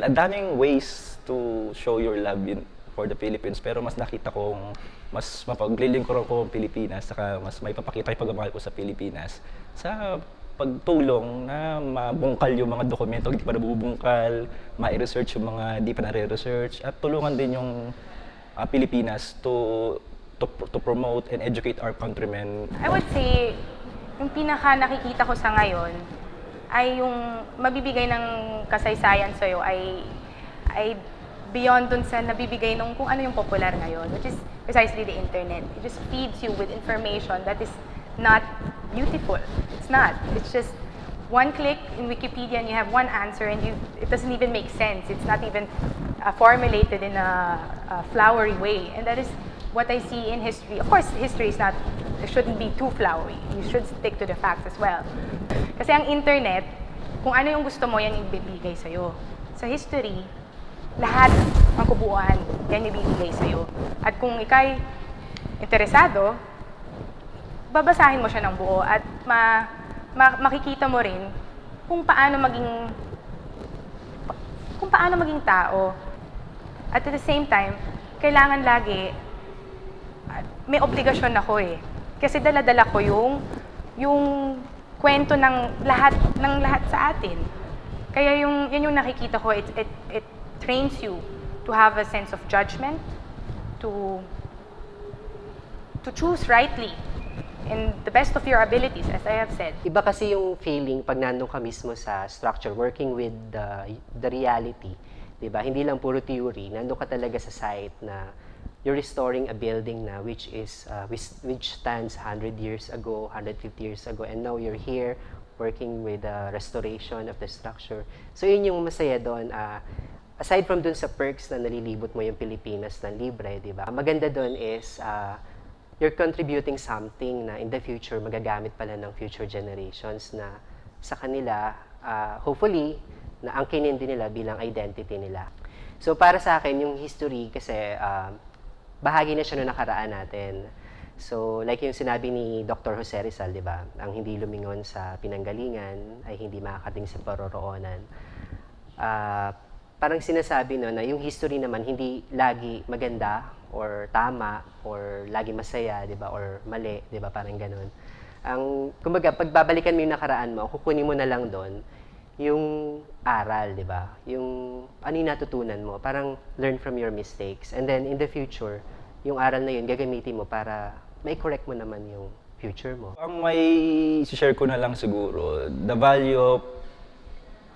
Ang daming ways to show your love in, for the Philippines pero mas nakita kong mas mapaglilingkuran ko ang Pilipinas saka mas may papakita yung pagmamahal ko sa Pilipinas sa pagtulong na mabungkal yung mga dokumento hindi pa nabubungkal, ma-research yung mga hindi pa nare-research at tulungan din yung ah, Pilipinas to, to to promote and educate our countrymen. I would say, yung pinaka nakikita ko sa ngayon ay yung mabibigay ng kasaysayan sa'yo ay, ay beyond dun sa nabibigay nung kung ano yung popular ngayon, which is precisely the internet. It just feeds you with information that is not beautiful. It's not. It's just one click in Wikipedia and you have one answer and you, it doesn't even make sense. It's not even uh, formulated in a, a flowery way. And that is what I see in history. Of course, history is not, it shouldn't be too flowery. You should stick to the facts as well. Kasi ang internet, kung ano yung gusto mo, yan yung ibibigay sa'yo. Sa history, lahat ang kubuuan, yan yung ibibigay sa'yo. At kung ikay interesado, babasahin mo siya ng buo at ma, ma- makikita mo rin kung paano maging kung paano maging tao. At at the same time, kailangan lagi may obligasyon ako eh. Kasi dala-dala ko yung yung kwento ng lahat ng lahat sa atin. Kaya yung yan yung nakikita ko it it, it trains you to have a sense of judgment, to to choose rightly in the best of your abilities as I have said. Iba kasi yung feeling pag nandun ka mismo sa structure, working with the, the reality. 'di ba Hindi lang puro theory. Nandun ka talaga sa site na you're restoring a building na which is uh, which, which stands 100 years ago, 150 years ago, and now you're here working with the restoration of the structure. So yun yung masaya doon. ah, aside from dun sa perks na nalilibot mo yung Pilipinas na libre, di ba? Maganda doon is ah, you're contributing something na in the future magagamit pala ng future generations na sa kanila, ah, hopefully, na angkinin din nila bilang identity nila. So para sa akin, yung history kasi ah, bahagi na siya nung nakaraan natin. So, like yung sinabi ni Dr. Jose Rizal, di ba? Ang hindi lumingon sa pinanggalingan ay hindi makakating sa paroroonan. Ah, parang sinasabi no, na yung history naman hindi lagi maganda or tama or lagi masaya, 'di ba? Or mali, 'di ba? Parang ganun. Ang kumbaga pagbabalikan mo yung nakaraan mo, kukunin mo na lang doon yung aral, 'di ba? Yung ano yung natutunan mo, parang learn from your mistakes. And then in the future, yung aral na yun gagamitin mo para may correct mo naman yung future mo. Ang may share ko na lang siguro, the value of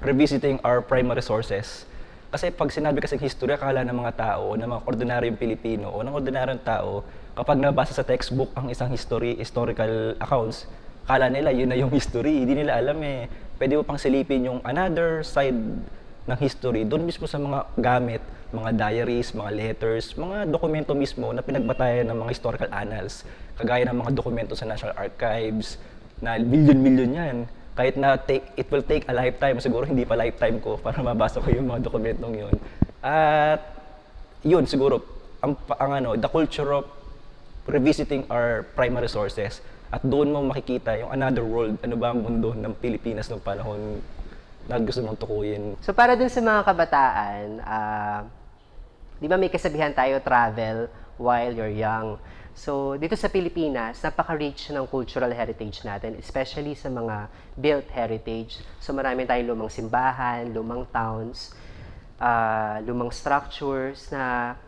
revisiting our primary sources. Kasi pag sinabi kasi history, akala ng mga tao, ng mga ordinaryong Pilipino o ng ordinaryong tao, kapag nabasa sa textbook ang isang history, historical accounts, akala nila yun na yung history. Hindi nila alam eh. Pwede mo pang silipin yung another side ng history, doon mismo sa mga gamit, mga diaries, mga letters, mga dokumento mismo na pinagbatayan ng mga historical annals. Kagaya ng mga dokumento sa National Archives, na million-million yan. Kahit na take, it will take a lifetime, siguro hindi pa lifetime ko para mabasa ko yung mga dokumentong yun. At yun siguro, ang, ang ano, the culture of revisiting our primary sources at doon mo makikita yung another world, ano ba ang mundo ng Pilipinas noong panahon na gusto mong tukuyin. So para dun sa mga kabataan, ah, di ba may kasabihan tayo, travel while you're young. So dito sa Pilipinas, napaka-rich ng cultural heritage natin, especially sa mga built heritage. So marami tayong lumang simbahan, lumang towns, ah, lumang structures na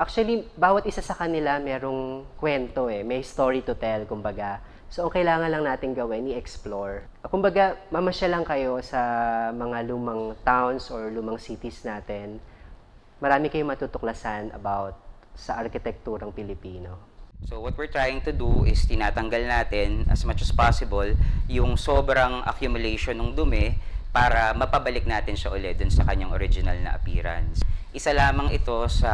actually bawat isa sa kanila merong kwento eh, may story to tell kumbaga. So ang kailangan lang natin gawin, i-explore. Kumbaga, mamasyal lang kayo sa mga lumang towns or lumang cities natin. Marami kayong matutuklasan about sa arkitekturang Pilipino. So what we're trying to do is tinatanggal natin as much as possible yung sobrang accumulation ng dumi para mapabalik natin siya ulit dun sa kanyang original na appearance. Isa lamang ito sa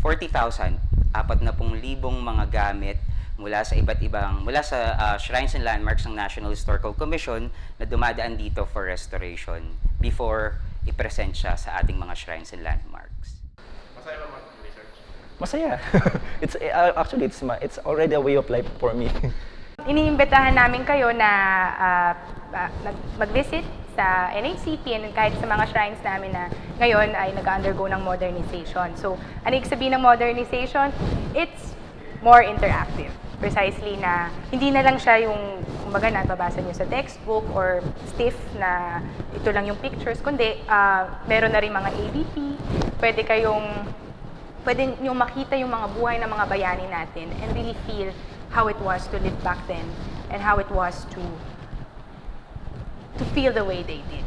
40,000, apat na pong libong mga gamit mula sa iba't ibang, mula sa ah, Shrines and Landmarks ng National Historical Commission na dumadaan dito for restoration before i-present siya sa ating mga shrines and landmarks. Masaya. it's uh, actually it's ma- it's already a way of life for me. Iniimbitahan namin kayo na ah, nag- mag-visit sa NHCP and kahit sa mga shrines namin na ngayon ay nag-undergo ng modernization. So, ano ibig sabihin ng modernization? It's more interactive. Precisely na hindi na lang siya yung kumbaga nababasa niyo sa textbook or stiff na ito lang yung pictures, kundi ah, meron na rin mga ABP, pwede kayong pwede nyo makita yung mga buhay ng mga bayani natin and really feel how it was to live back then and how it was to to feel the way they did.